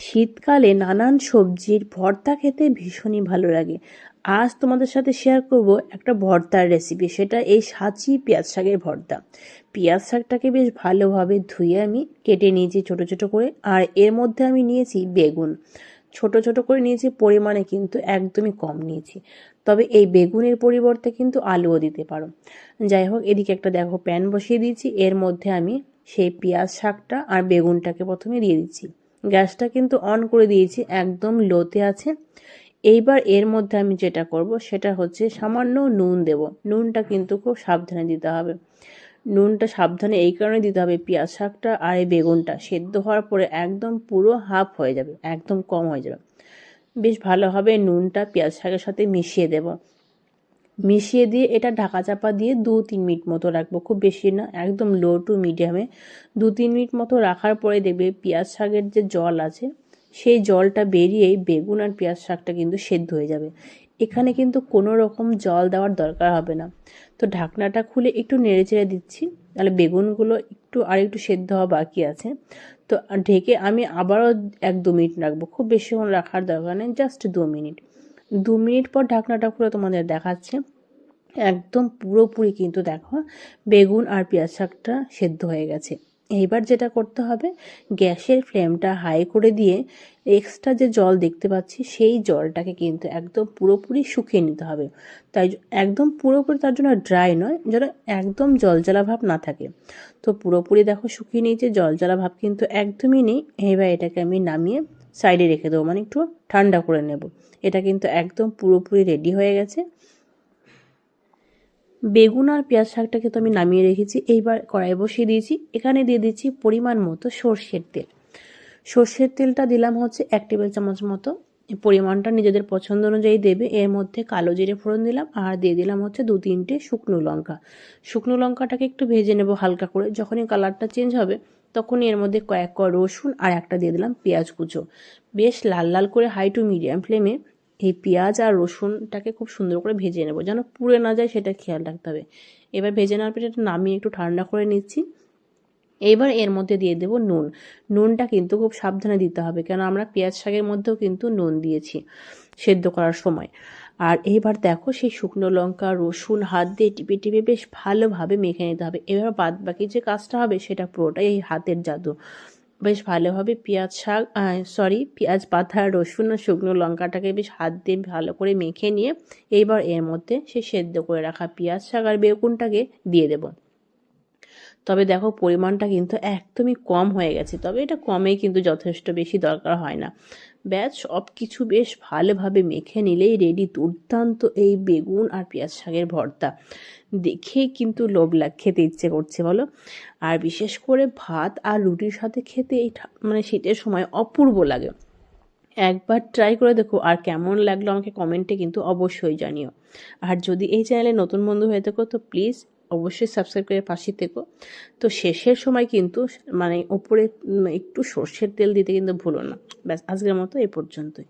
শীতকালে নানান সবজির ভর্তা খেতে ভীষণই ভালো লাগে। আজ তোমাদের সাথে শেয়ার করব একটা ভর্তার রেসিপি সেটা এই সাঁচি পেঁয়াজ শাকের ভর্তা। পেঁয়াজ শাকটাকে বেশ ভালোভাবে ধুয়ে আমি কেটে নিয়েছি ছোট ছোট করে, আর এর মধ্যে আমি নিয়েছি বেগুন। ছোট ছোট করে নিয়েছি, পরিমাণে কিন্তু একদমই কম নিয়েছি। তবে এই বেগুনের পরিবর্তে কিন্তু আলুও দিতে পারো। যাই হোক, এদিকে একটা দেখো, প্যান বসিয়ে দিয়েছি। এর মধ্যে আমি সেই পেঁয়াজ শাকটা আর বেগুনটাকে প্রথমে দিয়ে দিচ্ছি। গ্যাসটা কিন্তু অন করে দিয়েছি, একদম লোতে আছে। এইবার এর মধ্যে আমি যেটা করব সেটা হচ্ছে সামান্য নুন দেব। নুনটা কিন্তু খুব সাবধানে দিতে হবে। নুনটা সাবধানে এই কারণে দিতে হবে, পেঁয়াজ শাকটা আর এই বেগুনটা সেদ্ধ হওয়ার পরে একদম পুরো হাফ হয়ে যাবে, একদম কম হয়ে যাবে। বেশ ভালোভাবে নুনটা পেঁয়াজ শাকের সাথে মিশিয়ে দেব। মিশিয়ে দিয়ে এটা ঢাকা চাপা দিয়ে দু তিন মিনিট মতো রাখব। খুব বেশি না, একদম লো টু মিডিয়ামে দু তিন মিনিট মতো রাখার পরে দেখবে পেঁয়াজ শাকের যে জল আছে, সেই জলটা বেরিয়েই বেগুন আর পেঁয়াজ শাকটা কিন্তু সেদ্ধ হয়ে যাবে। এখানে কিন্তু কোনো রকম জল দেওয়ার দরকার হবে না। তো ঢাকনাটা খুলে একটু নেড়ে চেড়ে দিচ্ছি, তাহলে বেগুনগুলো একটু আর একটু সেদ্ধ হওয়া বাকি আছে। তো ঢেকে আমি আবারও এক দু মিনিট রাখব। খুব বেশিক্ষণ রাখার দরকার নেই জাস্ট দু মিনিট। দু মিনিট পর ঢাকনাটা খুলে তোমাদের দেখাচ্ছে। একদম পুরোপুরি কিন্তু দেখো বেগুন আর পেঁয়াজ শাকটা সেদ্ধ হয়ে গেছে। এইবার যেটা করতে হবে, গ্যাসের ফ্লেমটা হাই করে দিয়ে এক্সট্রা যে জল দেখতে পাচ্ছি, সেই জলটাকে কিন্তু একদম পুরোপুরি শুকিয়ে নিতে হবে। তাই একদম পুরোপুরি তার জন্য ড্রাই নয়, যেন একদম জলজলা ভাব না থাকে। তো পুরোপুরি দেখো শুকিয়ে নিয়েছে, জলজলা ভাব কিন্তু একদমই নেই। এবার এটাকে আমি নামিয়ে সাইডে রেখে দেবো মানে একটু ঠান্ডা করে নেব। এটা কিন্তু একদম পুরোপুরি রেডি হয়ে গেছে। বেগুন আর পেঁয়াজ শাকটাকে তো আমি নামিয়ে রেখেছি, এইবার কড়াই বসিয়ে দিয়েছি। এখানে দিয়ে দিচ্ছি পরিমাণ মতো সর্ষের তেল। সর্ষের তেলটা দিলাম হচ্ছে এক টেবিল চামচ মতো। পরিমাণটা নিজেদের পছন্দ অনুযায়ী দেবে, এর মধ্যে কালো জিরে ফোড়ন দিলাম, আর দিয়ে দিলাম হচ্ছে দু তিনটে শুকনো লঙ্কা। শুকনো লঙ্কাটাকে একটু ভেজে নেব হালকা করে, যখনই কালারটা চেঞ্জ হবে তখনই এর মধ্যে কয়েক ক রসুন আর একটা দিয়ে দিলাম পেঁয়াজ কুচো। বেশ লাল লাল করে হাই টু মিডিয়াম ফ্লেমে এই পেঁয়াজ আর রসুনটাকে খুব সুন্দর করে ভেজে নেব, যেন পুড়ে না যায় সেটা খেয়াল রাখতে হবে। এবার ভেজে নেওয়ার পরে এটা নামিয়ে একটু ঠান্ডা করে নিচ্ছি। এবার এর মধ্যে দিয়ে দেবো নুন। নুনটা কিন্তু খুব সাবধানে দিতে হবে, কেন আমরা পেঁয়াজ শাকের মধ্যেও কিন্তু নুন দিয়েছি সেদ্ধ করার সময়। আর এবার দেখো সেই শুকনো লঙ্কা, রসুন, হাত দিয়ে টিপে টিপে বেশ ভালোভাবে মেখে নিতে হবে। এবার বাদ বাকি যে কাজটা হবে সেটা পুরোটাই এই হাতের জাদু। বেশ ভালোভাবে পেঁয়াজ শাক সরি পেঁয়াজ পাতা রসুন আর শুকনো লঙ্কাটাকে বেশ হাত দিয়ে ভালো করে মেখে নিয়ে এইবার এর মধ্যে সে সেদ্ধ করে রাখা পেঁয়াজ শাক আর বেগুনটাকে দিয়ে দেব। তবে দেখো পরিমাণটা কিন্তু একদমই কম হয়ে গেছে। তবে এটা কমেই কিন্তু যথেষ্ট বেশি দরকার হয় না। ব্যাস সব কিছু বেশ ভালোভাবে মেখে নিলেই রেডি দুর্দান্ত এই বেগুন আর পেঁয়াজ শাকের ভর্তা। দেখেই কিন্তু লোভ লাগ, খেতে ইচ্ছে করছে, বলো? আর বিশেষ করে ভাত আর রুটির সাথে খেতে এই মানে শীতের সময় অপূর্ব লাগে। একবার ট্রাই করে দেখো আর কেমন লাগল আমাকে কমেন্টে কিন্তু অবশ্যই জানিও। আর যদি এই চ্যানেলে নতুন বন্ধু হয়ে থাকো তো প্লিজ অবশ্যই সাবস্ক্রাইব করে পাশে থেকো। তো শেষের সময় কিন্তু মানে ওপরে একটু সর্ষের তেল দিতে কিন্তু ভুলো না। ব্যাস, আজকের মতো এ পর্যন্তই।